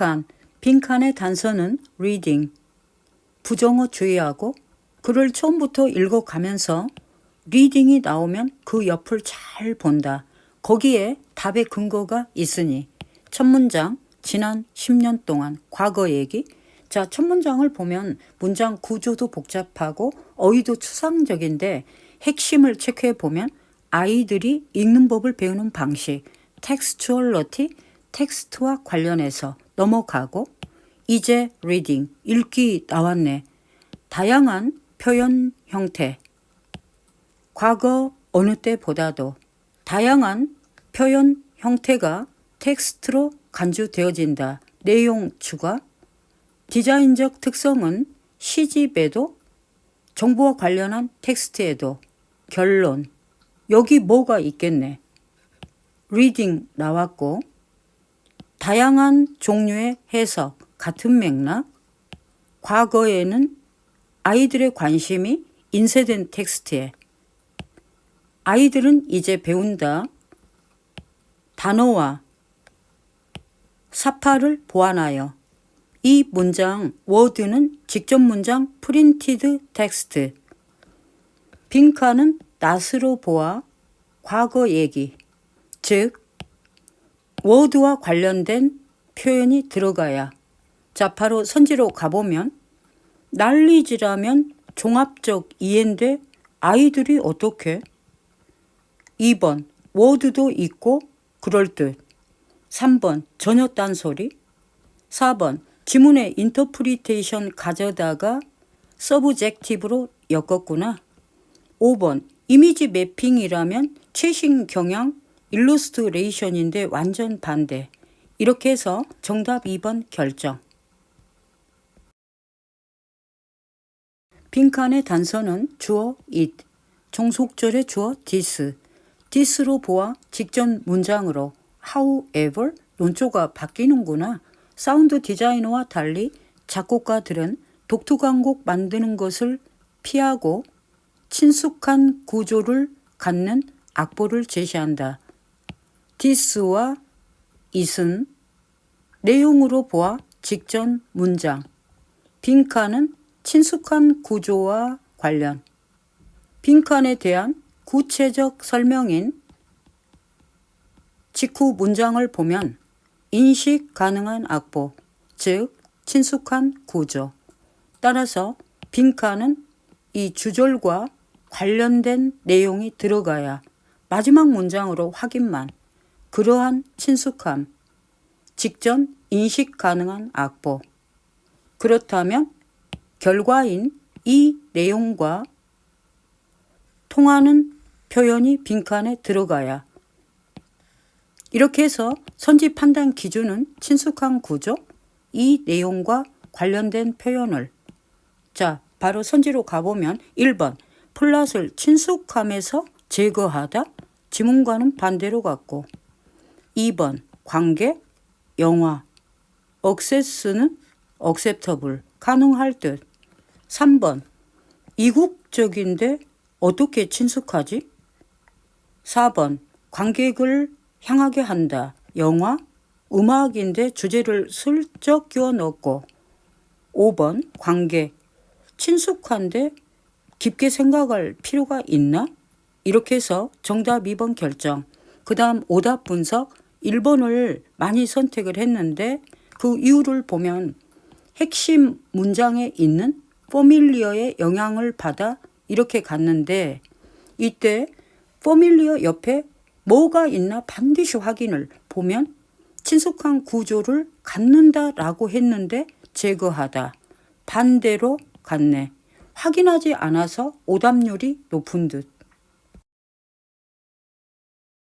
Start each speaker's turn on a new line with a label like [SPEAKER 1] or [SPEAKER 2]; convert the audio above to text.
[SPEAKER 1] 빈칸. 빈칸의 단서는 reading. 부정어 주의하고 글을 처음부터 읽어가면서 리딩이 나오면 그 옆을 잘 본다. 거기에 답의 근거가 있으니 첫 문장 지난 10년 동안 과거 얘기 자, 첫 문장을 보면 문장 구조도 복잡하고 어휘도 추상적인데 핵심을 체크해 보면 아이들이 읽는 법을 배우는 방식, 텍스추얼러티, 텍스트와 관련해서 넘어가고 이제 리딩, 읽기 나왔네. 다양한 표현 형태. 과거 어느 때보다도 다양한 표현 형태가 텍스트로 간주되어진다. 내용 추가. 디자인적 특성은 시집에도 정보와 관련한 텍스트에도 결론. 여기 뭐가 있겠네. 리딩 나왔고 다양한 종류의 해석 같은 맥락. 과거에는 아이들의 관심이 인쇄된 텍스트에 아이들은 이제 배운다. 단어와 사파를 보완하여 이 문장 워드는 직접 문장 프린티드 텍스트 빈칸은 낫으로 보아 과거 얘기 즉 워드와 관련된 표현이 들어가야 자 바로 선지로 가보면 난리지라면 종합적 이해인데 아이들이 어떻게? 2번 워드도 있고 그럴듯. 3번 전혀 딴소리. 4번 지문의 인터프리테이션 가져다가 서브젝티브로 엮었구나. 5번 이미지 매핑이라면 최신 경향 일루스트레이션인데 완전 반대 이렇게 해서 정답 2번 결정 빈칸의 단서는 주어 it, 종속절의 주어 this, this로 보아 직전 문장으로 however 논조가 바뀌는구나. 사운드 디자이너와 달리 작곡가들은 독특한 곡 만드는 것을 피하고 친숙한 구조를 갖는 악보를 제시한다. This와 it은 내용으로 보아 직전 문장, 빈칸은 친숙한 구조와 관련, 빈칸에 대한 구체적 설명인 직후 문장을 보면 인식 가능한 악보, 즉 친숙한 구조. 따라서 빈칸은 이 주절과 관련된 내용이 들어가야 마지막 문장으로 확인만 그러한 친숙함, 직전 인식 가능한 악보. 그렇다면 결과인 이 내용과 통하는 표현이 빈칸에 들어가야. 이렇게 해서 선지 판단 기준은 친숙한 구조, 이 내용과 관련된 표현을. 자 바로 선지로 가보면 1번. 플랫을 친숙함에서 제거하다. 지문과는 반대로 갔고 2번 관계, 영화, 억세스는 억셉터블 가능할 듯 3번 이국적인데 어떻게 친숙하지? 4번 관객을 향하게 한다. 영화, 음악인데 주제를 슬쩍 끼워 넣고 5번 관객 친숙한데 깊게 생각할 필요가 있나? 이렇게 해서 정답 2번 결정. 그 다음 오답 분석 1번을 많이 선택을 했는데 그 이유를 보면 핵심 문장에 있는 포밀리어의 영향을 받아 이렇게 갔는데 이때 포밀리어 옆에 뭐가 있나 반드시 확인을 보면 친숙한 구조를 갖는다라고 했는데 제거하다. 반대로 갔네. 확인하지 않아서 오답률이 높은 듯.